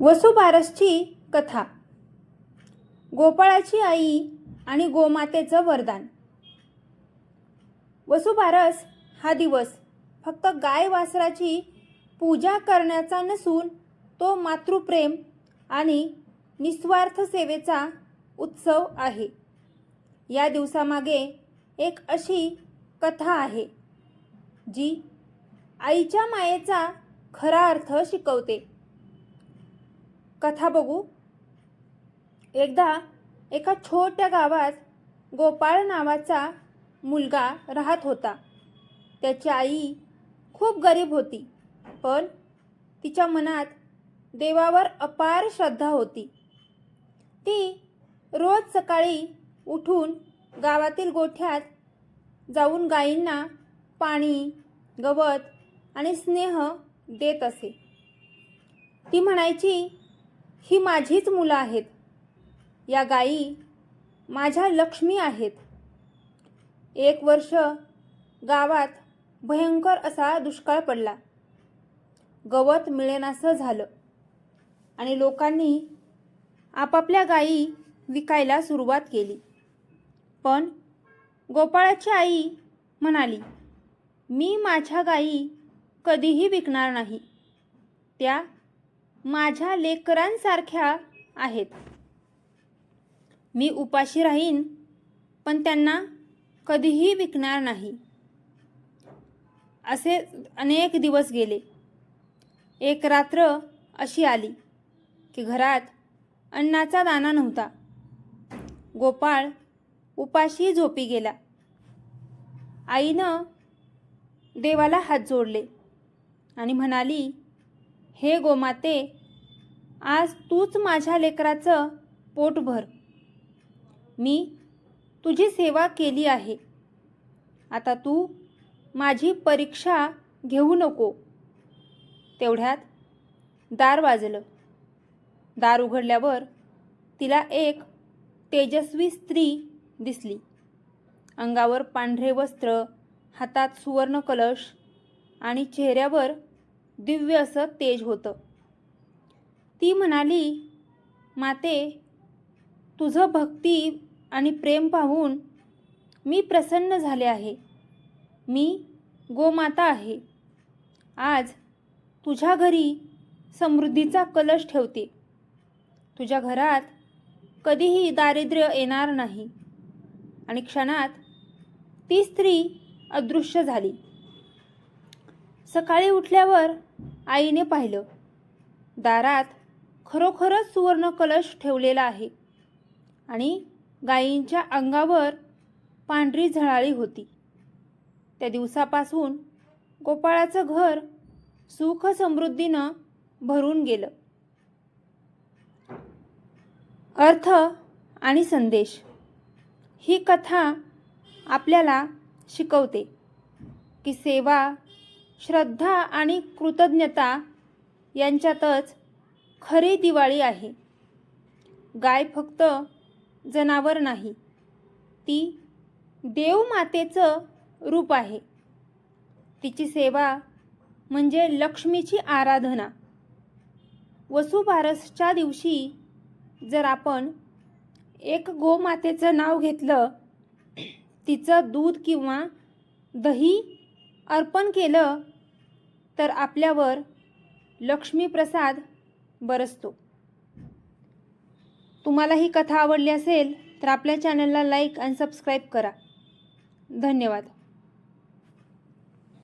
वसुबारसची कथा. गोपाळाची आई आणि गोमातेचं वरदान. वसुबारस हा दिवस फक्त गाय वासराची पूजा करण्याचा नसून तो मातृप्रेम आणि निस्वार्थ सेवेचा उत्सव आहे. या दिवसामागे एक अशी कथा आहे जी आईच्या मायेचा खरा अर्थ शिकवते. कथा बघू? एकदा एका छोट्या गावात गोपाळ नावाचा मुलगा राहत होता. त्याची आई खूप गरीब होती पण तिच्या मनात देवावर अपार श्रद्धा होती. ती रोज सकाळी उठून गावातील गोठ्यात जाऊन गायींना पाणी गवत आणि स्नेह देत असे. ती म्हणायची ही माझीच मुलं आहेत. या गायी माझ्या लक्ष्मी आहेत. एक वर्ष गावात भयंकर असा दुष्काळ पडला. गवत मिळेनासं झालं आणि लोकांनी आपापल्या गायी विकायला सुरुवात केली. पण गोपाळाची आई म्हणाली मी माझ्या गायी कधीही विकणार नाही. त्या माझ्या लेकरांसारख्या आहेत. मी उपाशी राहीन पण त्यांना कधीही विकणार नाही. असे अनेक दिवस गेले. एक रात्र अशी आली की घरात अन्नाचा दाना नव्हता. गोपाळ उपाशी झोपी गेला. आईनं देवाला हात जोडले आणि म्हणाली हे गोमाते आज तूच माझ्या लेकराचं पोट भर. मी तुझी सेवा केली आहे. आता तू माझी परीक्षा घेऊ नको. तेवढ्यात दार वाजलं. दार उघडल्यावर तिला एक तेजस्वी स्त्री दिसली. अंगावर पांढरे वस्त्र हातात सुवर्ण कलश आणि चेहऱ्यावर दिव्य असं तेज होतं. ती म्हणाली माते तुझं भक्ती आणि प्रेम पाहून मी प्रसन्न झाले आहे. मी गोमाता आहे. आज तुझ्या घरी समृद्धीचा कलश ठेवते. तुझ्या घरात कधीही दारिद्र्य येणार नाही. आणि क्षणात ती स्त्री अदृश्य झाली. सकाळी उठल्यावर आईने पाहिलं दारात खरोखरच सुवर्ण कलश ठेवलेला आहे आणि गायींच्या अंगावर पांढरी झळाळी होती. त्या दिवसापासून गोपाळाचं घर सुख समृद्धीनं भरून गेलं. अर्थ आणि संदेश ही कथा आपल्याला शिकवते की सेवा श्रद्धा आणि कृतज्ञता यांच्यातच खरी दिवाळी आहे. गाय फक्त जनावर नाही ती देवमातेचं रूप आहे. तिची सेवा म्हणजे लक्ष्मीची आराधना. वसुबारसच्या दिवशी जर आपण एक गोमातेचं नाव घेतलं तिचं दूध किंवा दही अर्पण केलं तर आपल्यावर लक्ष्मीप्रसाद बरसतो. तुम्हाला ही कथा आवडली असेल तर आपल्या चॅनलला लाईक आणि सबस्क्राईब करा. धन्यवाद.